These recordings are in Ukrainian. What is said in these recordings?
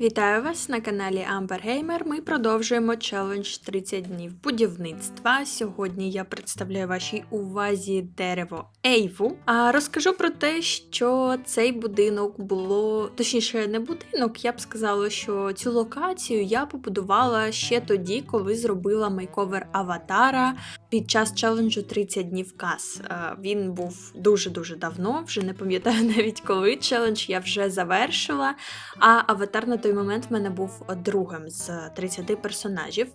Вітаю вас на каналі Amber Gamer. Ми продовжуємо челендж 30 днів будівництва. Сьогодні я представляю вашій увазі дерево Ейву. А розкажу про те, що цей будинок було, точніше, не будинок, я б сказала, що цю локацію я побудувала ще тоді, коли зробила мейковер аватара під час челенджу 30 днів кас. Е, Він був дуже-дуже давно, вже не пам'ятаю навіть коли челендж я вже завершила. А аватар на той момент в мене був другим з 30 персонажів.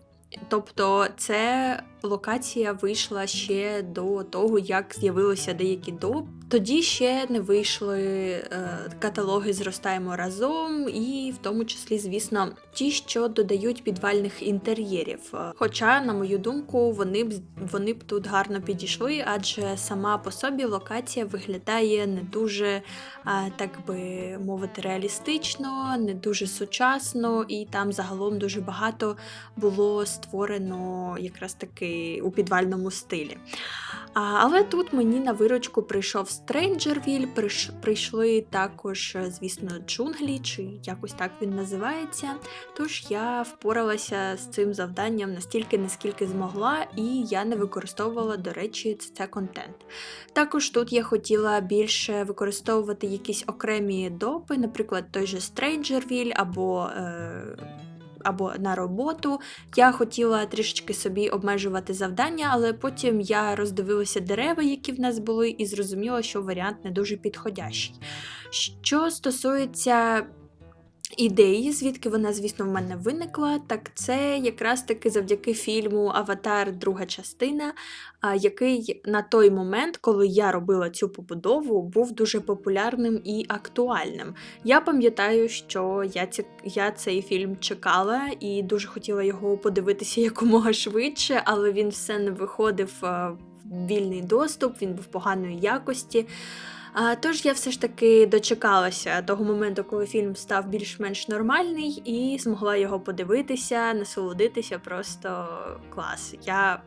Тобто, це локація вийшла ще до того, як з'явилися деякі доп. Тоді ще не вийшли е, каталоги Зростаємо разом, і в тому числі, звісно, ті, що додають підвальних інтер'єрів. Хоча, на мою думку, вони б вони б тут гарно підійшли, адже сама по собі локація виглядає не дуже, так би мовити, реалістично, не дуже сучасно, і там загалом дуже багато було створено якраз таки у підвальному стилі. Але тут мені на виручку прийшов Стрейнджервіль, прийшли також, звісно, джунглі, чи якось так він називається. Тож я впоралася з цим завданням настільки, наскільки змогла, і я не використовувала, до речі, це контент. Також тут я хотіла більше використовувати якісь окремі допи, наприклад, той же Стрейнджервіль або. Е- або на роботу. Я хотіла трішечки собі обмежувати завдання, але потім я роздивилася дерева, які в нас були, і зрозуміла, що варіант не дуже підходящий. Що стосується ідеї, звідки вона, звісно, в мене виникла, так це якраз таки завдяки фільму Аватар, друга частина, який на той момент, коли я робила цю побудову, був дуже популярним і актуальним. Я пам'ятаю, що я, ці, я цей фільм чекала і дуже хотіла його подивитися якомога швидше, але він все не виходив в вільний доступ, він був поганої якості. А, Тож я все ж таки дочекалася того моменту, коли фільм став більш-менш нормальний, і змогла його подивитися, насолодитися просто клас. Я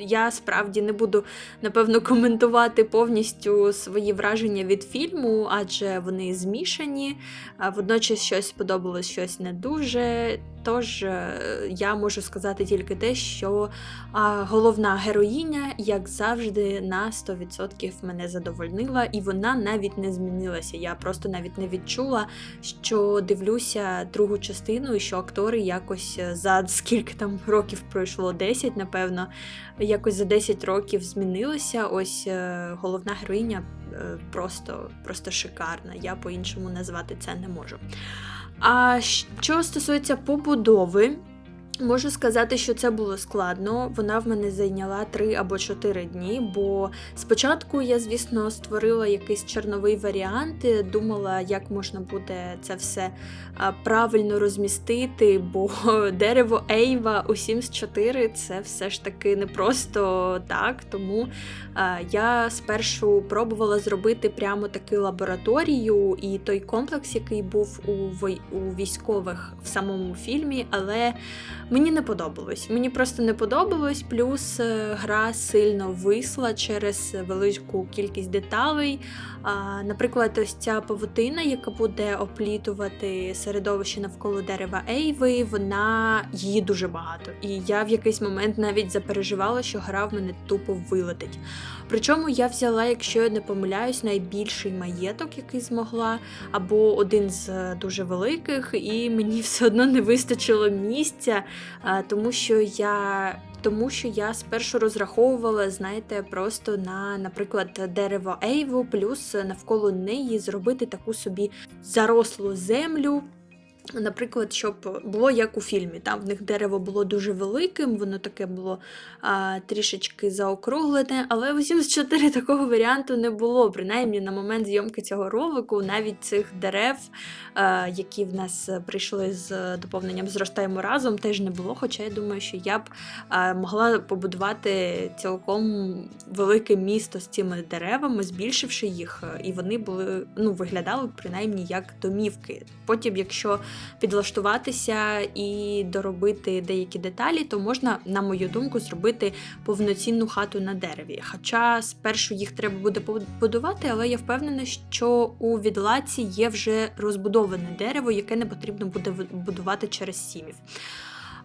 я справді не буду напевно коментувати повністю свої враження від фільму, адже вони змішані. Водночас щось сподобалось, щось не дуже. Тож е, я можу сказати тільки те, що головна героїня, як завжди, на 100% мене задовольнила, і вона навіть не змінилася. Я просто навіть не відчула, що дивлюся другу частину, і що актори якось е, за скільки там років пройшло 10, напевно, якось за 10 років змінилися. Ось е, головна героїня просто, просто шикарна. Я по-іншому назвати це не можу. А що стосується побудови, можу сказати, що це було складно. Вона в мене зайняла 3 або 4 дні, бо спочатку я, звісно, створила якийсь чорновий варіант, думала, як можна буде це все правильно розмістити, бо дерево Ейва у Sims 4 це все ж таки не просто так. Тому я спершу пробувала зробити прямо таку лабораторію і той комплекс, який був у військових в самому фільмі, але мені не подобалось. Мені просто не подобалось, плюс е, гра сильно висла через велику кількість деталей. Наприклад, ось ця павутина, яка буде оплітувати середовище навколо дерева Ейви, вона її дуже багато. І я в якийсь момент навіть запереживала, що гра в мене тупо вилетить. Причому я взяла, якщо я не помиляюсь, найбільший маєток, який змогла, або один з е, дуже великих, і мені все одно не вистачило місця, тому що я. Тому що я спершу розраховувала, знаєте, просто на, наприклад, дерево Ейву, плюс навколо неї зробити таку собі зарослу землю. Наприклад, щоб було як у фільмі. Там в них дерево було дуже великим, воно таке було а, трішечки заокруглене, але у Sims 4 такого варіанту не було. Принаймні на момент зйомки цього ролику, навіть цих дерев, а, які в нас прийшли з доповненням Зростаємо разом, теж не було. Хоча я думаю, що я б а, могла побудувати цілком велике місто з цими деревами, збільшивши їх, і вони були ну, виглядали принаймні як домівки. Потім, якщо підлаштуватися і доробити деякі деталі, то можна, на мою думку, зробити повноцінну хату на дереві. Хоча спершу їх треба буде побудувати, але я впевнена, що у відлаці є вже розбудоване дерево, яке не потрібно буде будувати через сімів.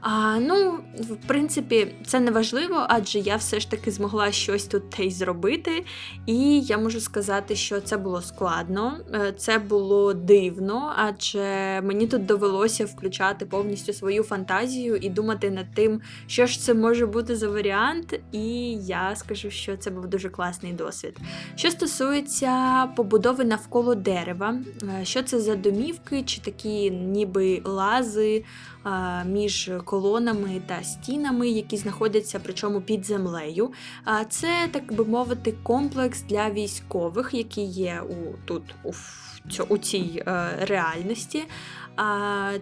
А, Ну, в принципі, це не важливо, адже я все ж таки змогла щось тут та й зробити. І я можу сказати, що це було складно, е, це було дивно, адже мені тут довелося включати повністю свою фантазію і думати над тим, що ж це може бути за варіант. І я скажу, що це був дуже класний досвід. Що стосується побудови навколо дерева, е, що це за домівки, чи такі ніби лази між колонами та стінами, які знаходяться причому під землею. Це, так би мовити, комплекс для військових, які є у тут у, у цій е, реальності.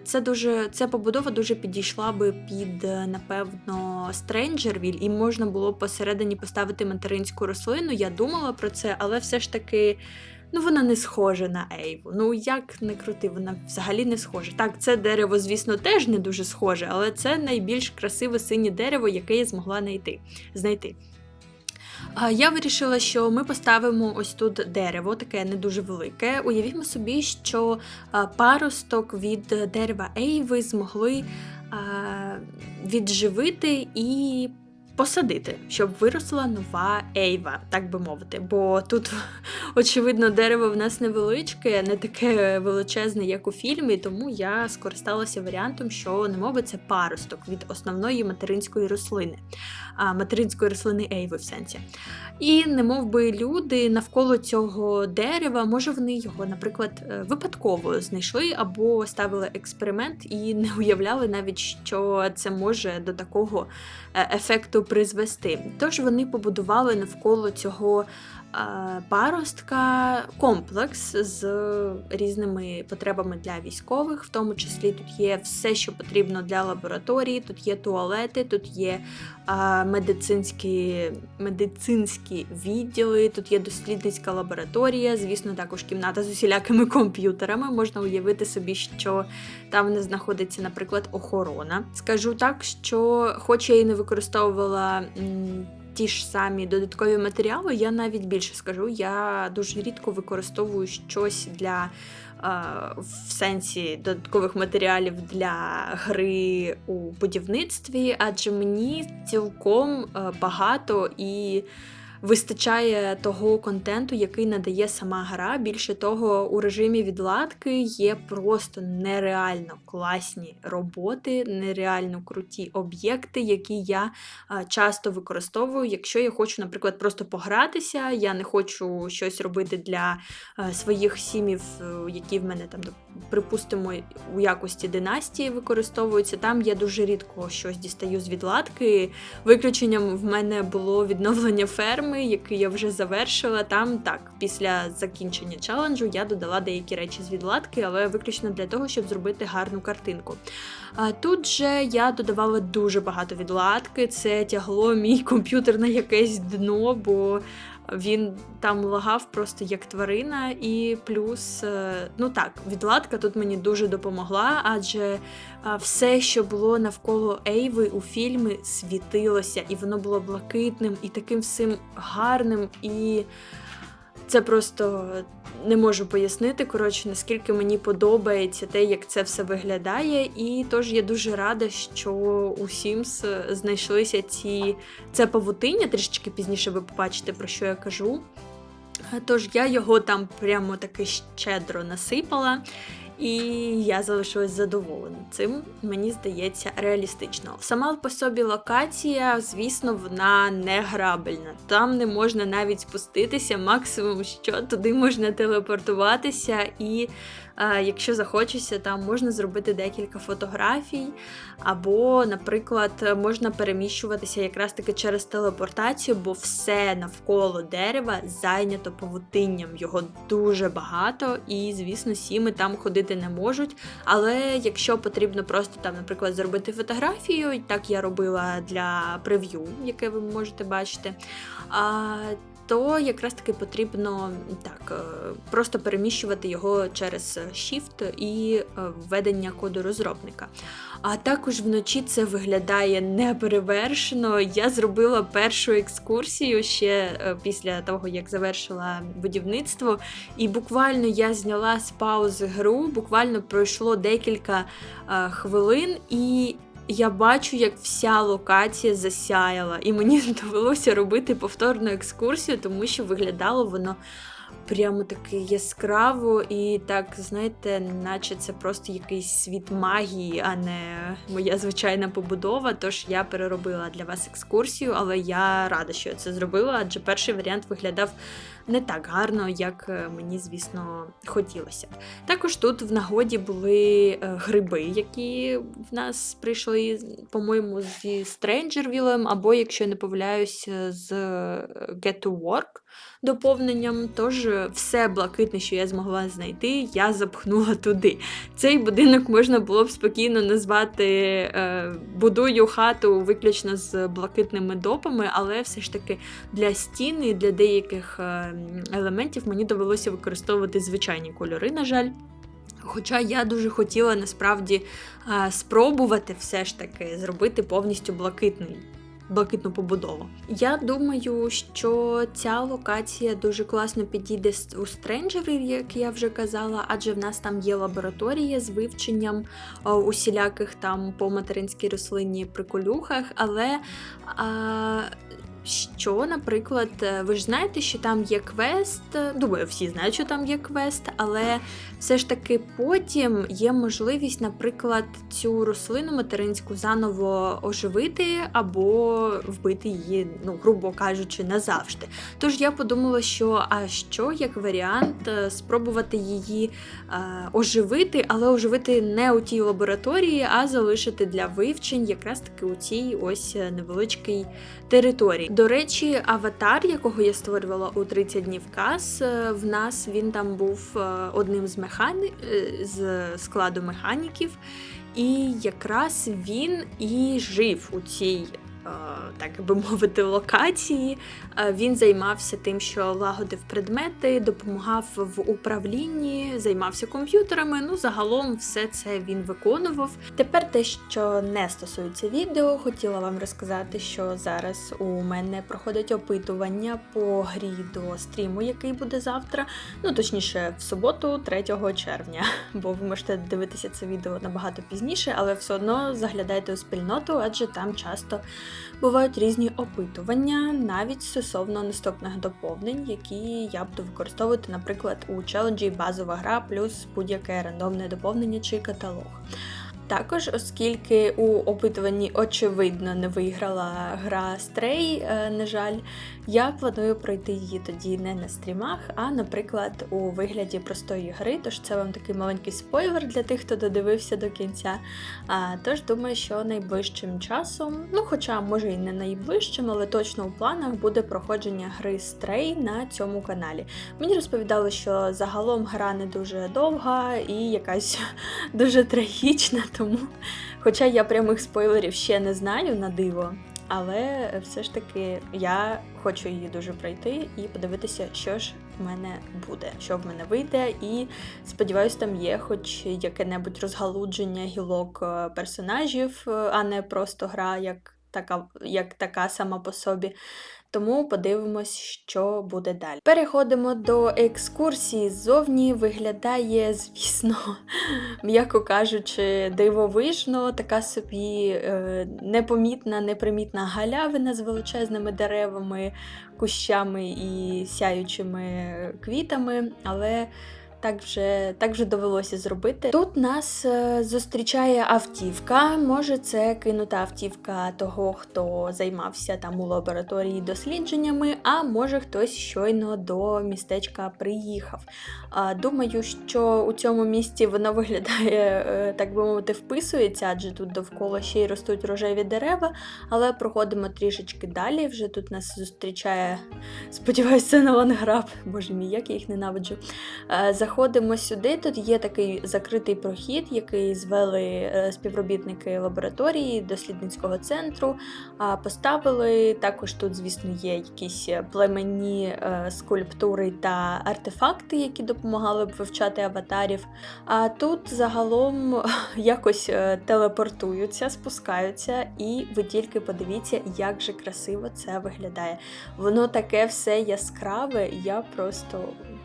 Це дуже ця побудова дуже підійшла би під, напевно, Стренджервіль, і можна було посередині поставити материнську рослину. Я думала про це, але все ж таки Ну, вона не схожа на Ейву. Ну, як не крути, вона взагалі не схожа. Так, це дерево, звісно, теж не дуже схоже, але це найбільш красиве синє дерево, яке я змогла знайти. Я вирішила, що ми поставимо ось тут дерево, таке не дуже велике. Уявімо собі, що паросток від дерева Ейви змогли відживити і посадити, щоб виросла нова Ейва, так би мовити. Бо тут, очевидно, дерево в нас невеличке, не таке величезне, як у фільмі, тому я скористалася варіантом, що немови це паросток від основної материнської рослини, а материнської рослини Ейви в сенсі. І немов би люди навколо цього дерева, може вони його, наприклад, е, випадково знайшли або ставили експеримент і не уявляли навіть, що це може до такого е, ефекту призвести. Тож вони побудували навколо цього паростка комплекс з різними потребами для військових, в тому числі тут є все, що потрібно для лабораторії, тут є туалети, тут є медицинські медицинські відділи, тут є дослідницька лабораторія, звісно, також кімната з усілякими комп'ютерами. Можна уявити собі, що там не знаходиться, наприклад, охорона. Скажу так, що, хоч я і не використовувала ті ж самі додаткові матеріали, я навіть більше скажу, я дуже рідко використовую щось для в сенсі додаткових матеріалів для гри у будівництві, адже мені цілком багато і вистачає того контенту, який надає сама гра. Більше того, у режимі відладки є просто нереально класні роботи, нереально круті об'єкти, які я часто використовую. Якщо я хочу, наприклад, просто погратися, я не хочу щось робити для своїх сімів, е, які в мене там, припустимо, у якості династії використовуються. Там я дуже рідко щось дістаю з відладки. Виключенням в мене було відновлення ферм фільми, який я вже завершила. Там так, після закінчення челенджу я додала деякі речі з відладки, але виключно для того, щоб зробити гарну картинку. Тут же я додавала дуже багато відладки, це тягло мій комп'ютер на якесь дно, бо він там лагав просто як тварина, і плюс, е, ну так, відладка тут мені дуже допомогла, адже все, що було навколо Ейви у фільмі, світилося, і воно було блакитним і таким всім гарним. і... Це просто не можу пояснити, коротше, наскільки мені подобається те, як це все виглядає. І тож я дуже рада, що у Sims знайшлися ці це павутиння, трішечки пізніше ви побачите, про що я кажу. Тож я його там прямо таки щедро насипала. І я залишилась задоволена цим, мені здається, реалістично. Сама по собі локація, звісно, вона не грабельна. Там не можна навіть спуститися, максимум, що туди можна телепортуватися і Якщо захочеться, там можна зробити декілька фотографій, або, наприклад, можна переміщуватися якраз таки через телепортацію, бо все навколо дерева зайнято павутинням. Його дуже багато, і, звісно, сіми там ходити не можуть. Але якщо потрібно просто там, наприклад, зробити фотографію, так я робила для прев'ю, яке ви можете бачити то якраз таки потрібно так е, просто переміщувати його через Shift і е, введення коду розробника. А також вночі це виглядає неперевершено. Я зробила першу екскурсію ще е, після того, як завершила будівництво, і буквально я зняла з паузи гру, буквально пройшло декілька хвилин, і я бачу, як вся локація засяяла, і мені довелося робити повторну екскурсію, тому що виглядало воно прямо таке яскраво і так, знаєте, наче це просто якийсь світ магії, а не моя звичайна побудова. Тож я переробила для вас екскурсію, але я рада, що я це зробила, адже перший варіант виглядав не так гарно, як е, мені, звісно, хотілося. Також тут в нагоді були е, гриби, які в нас прийшли, по-моєму, зі Стренджервілем, або, якщо я не помиляюсь, з е, Get to Work доповненням. Тож е, все блакитне, що я змогла знайти, я запхнула туди. Цей будинок можна було б спокійно назвати е, будую хату виключно з блакитними допами, але все ж таки для стін і для деяких е, елементів мені довелося використовувати звичайні кольори, на жаль. Хоча я дуже хотіла насправді е, спробувати все ж таки зробити повністю блакитний. Блакитну побудову. Я думаю, що ця локація дуже класно підійде у стренджерів, як я вже казала, адже в нас там є лабораторія з вивченням усіляких там по материнській рослині приколюхах, але а, що, наприклад, е, ви ж знаєте, що там є квест. е, Думаю, всі знають, що там є квест, але все ж таки потім є можливість, наприклад, цю рослину материнську заново оживити або вбити її, ну, грубо кажучи, назавжди. Тож я подумала, що а що як варіант е, спробувати її е, оживити, але оживити не у тій лабораторії, а залишити для вивчень якраз таки у цій ось невеличкій території. До речі, аватар, якого я створювала у 30 днів каз, е, в нас він там був е, одним з механі... е, з складу механіків, і якраз він і жив у цій. Е, Так би мовити, локації. Е, Він займався тим, що лагодив предмети, допомагав в управлінні, займався комп'ютерами. Ну, загалом все це він виконував. Тепер те, що не стосується відео, хотіла вам розказати, що зараз у мене проходить опитування по грі до стріму, який буде завтра. Ну, точніше, в суботу, 3 червня. Бо ви можете дивитися це відео набагато пізніше, але все одно заглядайте у спільноту, адже там часто бувають різні опитування, навіть стосовно наступних доповнень, які я буду використовувати, наприклад, у челенджі базова гра плюс будь-яке рандомне доповнення чи каталог. Також, оскільки у опитуванні очевидно не виграла гра е, на жаль, я планую пройти її тоді не на стрімах, а, наприклад, у вигляді простої гри. Тож це вам такий маленький спойлер для тих, хто додивився до кінця. Тож думаю, що найближчим часом, ну хоча може і не найближчим, але точно у планах буде проходження гри Stray на цьому каналі. Мені розповідали, що загалом гра не дуже довга і якась дуже трагічна, тому, хоча я прямих спойлерів ще не знаю на диво. Але все ж таки я хочу її дуже пройти і подивитися, що ж в мене буде, що в мене вийде. І сподіваюся, там є хоч яке-небудь розгалудження гілок е, персонажів, е, а не просто гра як така, як така сама по собі. Тому подивимось, що буде далі. Переходимо до екскурсії. Ззовні виглядає, звісно, м'яко кажучи, дивовижно, така собі е, непомітна, непримітна галявина з величезними деревами, кущами і сяючими квітами, але. Так вже, так вже довелося зробити. Тут нас е, зустрічає автівка. Може, це кинута автівка того, хто займався там у лабораторії дослідженнями, а може хтось щойно до містечка приїхав. Думаю, що у цьому місті воно виглядає, е, так би мовити, вписується, адже тут довкола ще й ростуть рожеві дерева. Але проходимо трішечки далі. Вже тут нас зустрічає, сподіваюся, на ланграб. Боже мій, як я їх ненавиджу. Заходимо сюди. Тут є такий закритий прохід, який звели е, співробітники лабораторії дослідницького центру. Поставили також тут, звісно, є якісь племенні е, скульптури та артефакти, які допомагали б вивчати аватарів. А тут загалом якось е, телепортуються, спускаються, і ви тільки подивіться, як же красиво це виглядає. Воно таке все яскраве, я просто,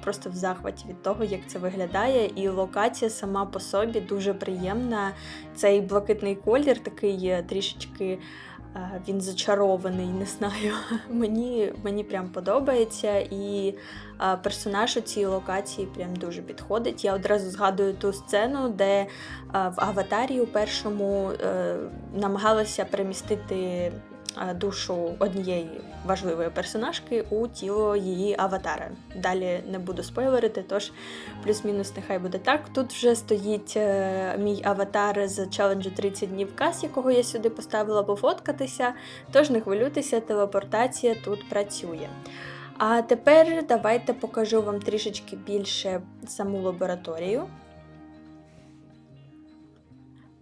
просто в захваті від того, як це виглядає. І локація сама по собі дуже приємна. Цей блакитний колір такий е, трішечки. е, Він зачарований, не знаю. Мені, мені прям подобається, і е, персонаж у цій локації прям дуже підходить. Я одразу згадую ту сцену, де в аватарі у першому намагалися перемістити душу однієї важливої персонажки у тіло її аватара. Далі не буду спойлерити, тож плюс-мінус нехай буде так. Тут вже стоїть е, мій аватар з челенджу 30 днів кас, якого я сюди поставила пофоткатися. Тож не хвилюйтеся, телепортація тут працює. А тепер давайте покажу вам трішечки більше саму лабораторію.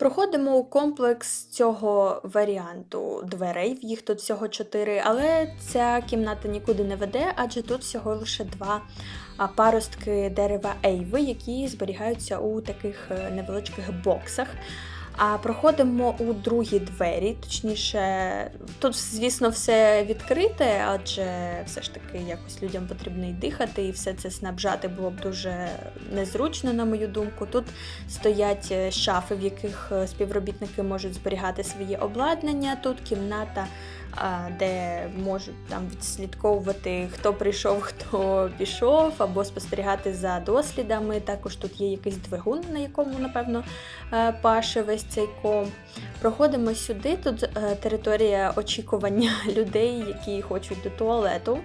Проходимо у комплекс цього варіанту дверей, їх тут всього чотири, але ця кімната нікуди не веде, адже тут всього лише два паростки дерева Ейви, які зберігаються у таких е, невеличких боксах. А проходимо у другі двері, точніше, тут, звісно, все відкрите, адже все ж таки якось людям потрібно й дихати, і все це снабжати було б дуже незручно, на мою думку. Тут стоять е, шафи, в яких е, співробітники можуть зберігати своє обладнання. Тут кімната, де можуть там відслідковувати, хто прийшов, хто пішов, або спостерігати за дослідами. Також тут є якийсь двигун, на якому, напевно, е, паше весь цей ком. Проходимо сюди. Тут е, територія очікування людей, які хочуть до туалету.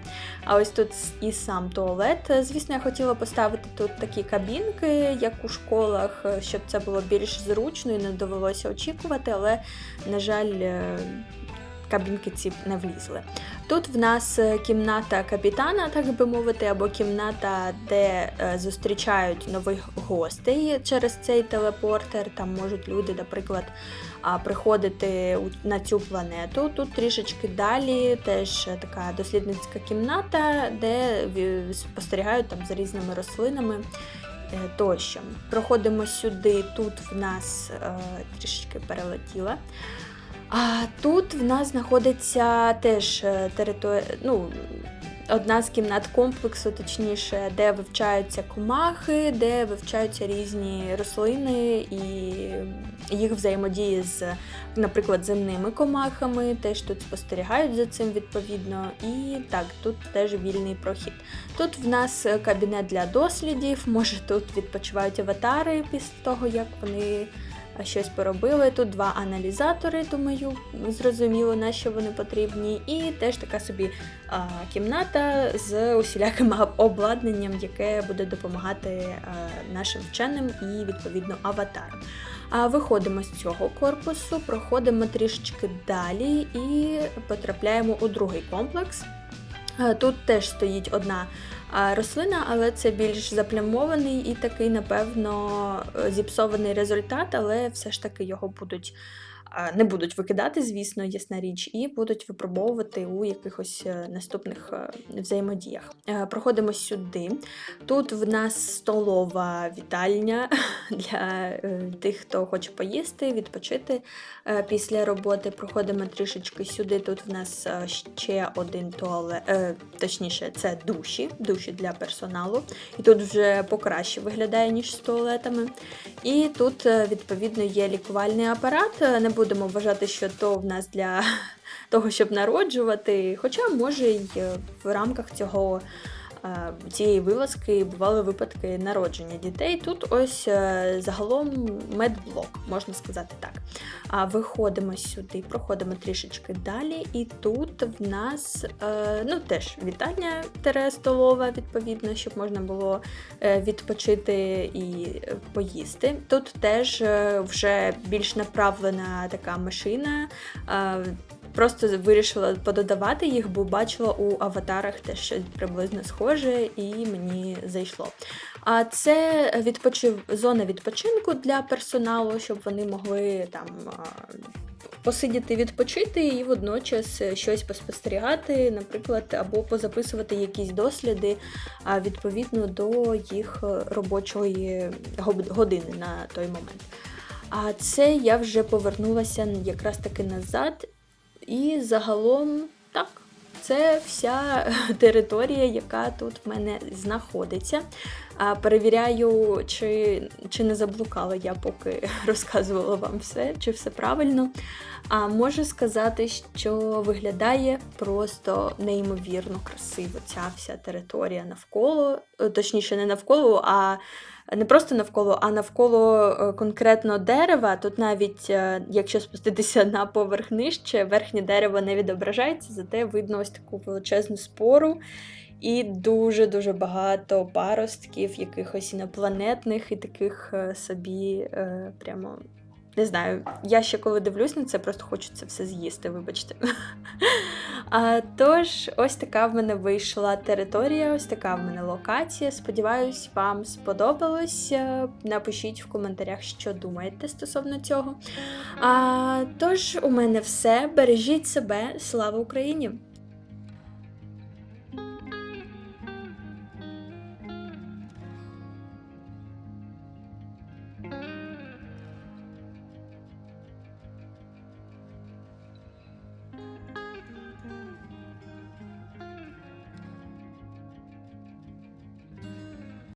А ось тут і сам туалет. Звісно, я хотіла поставити тут такі кабінки, як у школах, е, щоб це було більш зручно і не довелося очікувати, але, на жаль, кабінки ці не влізли. Тут в нас е, кімната капітана, так би мовити, або кімната, де е, зустрічають нових гостей через цей телепортер. Там можуть люди, наприклад, приходити на цю планету. Тут трішечки далі теж така дослідницька кімната, де спостерігають там за різними рослинами. е, Тощо. Проходимо сюди, тут в нас е, трішечки перелетіла. А тут в нас знаходиться теж територія, ну, одна з кімнат комплексу, точніше, де вивчаються комахи, де вивчаються різні рослини і їх взаємодії з, наприклад, земними комахами. Теж тут спостерігають за цим відповідно. І так, тут теж вільний прохід. Тут в нас кабінет для дослідів, може тут відпочивають аватари після того, як вони щось поробили. Тут два аналізатори, думаю, зрозуміло, на що вони потрібні. І теж така собі а, кімната з усіляким обладнанням, яке буде допомагати а, нашим вченим і відповідно аватарам. А виходимо з цього корпусу, проходимо трішечки далі і потрапляємо у другий комплекс. Е, Тут теж стоїть одна рослина, але це більш заплямований і такий, напевно, е, зіпсований результат, але все ж таки його будуть. А, Не будуть викидати, звісно, ясна річ, і будуть випробовувати у якихось е, наступних е, взаємодіях. Е, Проходимо сюди. Тут в нас столова вітальня для е, тих, хто хоче поїсти, відпочити е, після роботи. Проходимо трішечки сюди. Тут в нас е, ще один туалет, е, точніше, це душі, душі для персоналу. І тут вже покраще виглядає, ніж з туалетами. І тут, е, відповідно, є лікувальний апарат. Е, Не будемо вважати, що то в нас для того, щоб народжувати. Хоча, може, й е, в рамках цього. Е, Цієї вилазки бували випадки народження дітей. Тут ось е, загалом медблок, можна сказати так. А виходимо сюди, проходимо трішечки далі, і тут в нас е, ну, теж вітальня тере столова, відповідно, щоб можна було відпочити і поїсти. Тут теж вже більш направлена така машина. Просто вирішила пододавати їх, бо бачила у аватарах теж щось приблизно схоже, і мені зайшло. А це відпочив... зона відпочинку для персоналу, щоб вони могли там посидіти, відпочити і водночас щось поспостерігати, наприклад, або позаписувати якісь досліди відповідно до їх робочої години на той момент. А це я вже повернулася якраз таки назад. І загалом так, це вся територія, яка тут в мене знаходиться. Перевіряю, чи, чи не заблукала я, поки розказувала вам все, чи все правильно. А можу сказати, що виглядає просто неймовірно красиво ця вся територія навколо, точніше, не навколо, а не просто навколо, а навколо е, конкретно дерева. Тут навіть, е, якщо спуститися на поверх нижче, верхнє дерево не відображається, зате видно ось таку величезну спору. І дуже-дуже багато паростків, якихось інопланетних і таких е, собі прямо. Не знаю, я ще коли дивлюсь на це, просто хочу це все з'їсти, вибачте. А, тож, ось така в мене вийшла територія, ось така в мене локація. Сподіваюсь, вам сподобалось. Е, Напишіть в коментарях, що думаєте стосовно цього. А, тож, у мене все. Бережіть себе. Слава Україні!